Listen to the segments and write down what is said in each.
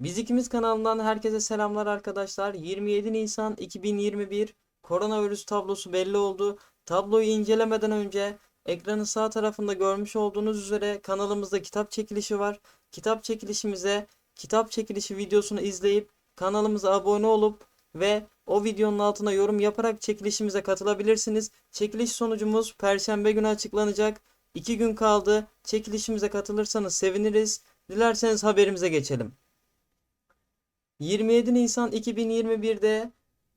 Biz ikimiz kanalından herkese selamlar arkadaşlar. 27 Nisan 2021 koronavirüs tablosu belli oldu. Tabloyu incelemeden önce ekranın sağ tarafında görmüş olduğunuz üzere kanalımızda kitap çekilişi var. Kitap çekilişimize kitap çekilişi videosunu izleyip kanalımıza abone olup ve o videonun altına yorum yaparak çekilişimize katılabilirsiniz. Çekiliş sonucumuz Perşembe günü açıklanacak. 2 gün kaldı. Çekilişimize katılırsanız seviniriz. Dilerseniz haberimize geçelim. 27 Nisan 2021'de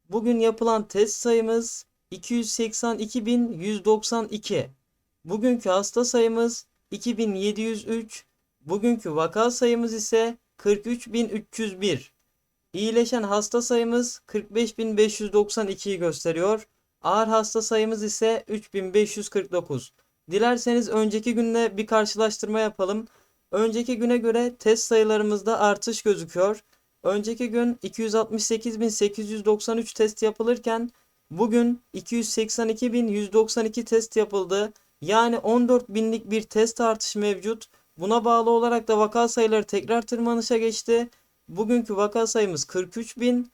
bugün yapılan test sayımız 282.192. Bugünkü hasta sayımız 2703. Bugünkü vaka sayımız ise 43.301. İyileşen hasta sayımız 45.592'yi gösteriyor. Ağır hasta sayımız ise 3549. Dilerseniz önceki günle bir karşılaştırma yapalım. Önceki güne göre test sayılarımızda artış gözüküyor. Önceki gün 268.893 test yapılırken bugün 282.192 test yapıldı. Yani 14 binlik bir test artışı mevcut. Buna bağlı olarak da vaka sayıları tekrar tırmanışa geçti. Bugünkü vaka sayımız 43.000.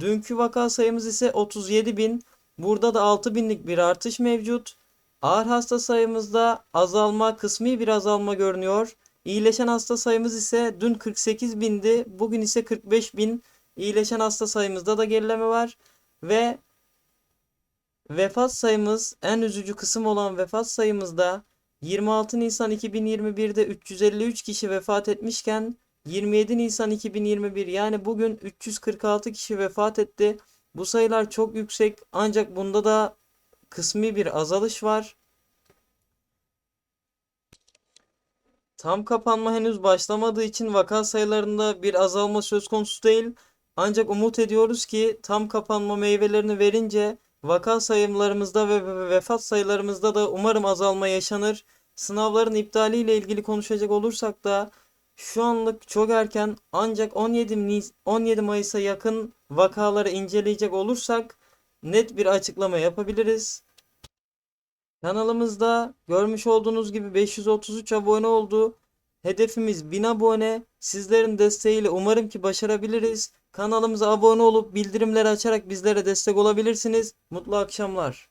Dünkü vaka sayımız ise 37.000. Burada da 6 binlik bir artış mevcut. Ağır hasta sayımızda azalma, kısmi bir azalma görünüyor. İyileşen hasta sayımız ise dün 48 bindi, bugün ise 45 bin. İyileşen hasta sayımızda da gerileme var. Ve vefat sayımız en üzücü kısım olan vefat sayımızda 26 Nisan 2021'de 353 kişi vefat etmişken 27 Nisan 2021 yani bugün 346 kişi vefat etti. Bu sayılar çok yüksek ancak bunda da kısmi bir azalış var. Tam kapanma henüz başlamadığı için vaka sayılarında bir azalma söz konusu değil. Ancak umut ediyoruz ki tam kapanma meyvelerini verince vaka sayımlarımızda ve ve- vefat sayılarımızda da umarım azalma yaşanır. Sınavların iptaliyle ilgili konuşacak olursak da şu anlık çok erken ancak 17 Nis- 17 Mayıs'a yakın vakaları inceleyecek olursak net bir açıklama yapabiliriz. Kanalımızda görmüş olduğunuz gibi 533 abone oldu. Hedefimiz 1000 abone. Sizlerin desteğiyle umarım ki başarabiliriz. Kanalımıza abone olup bildirimleri açarak bizlere destek olabilirsiniz. Mutlu akşamlar.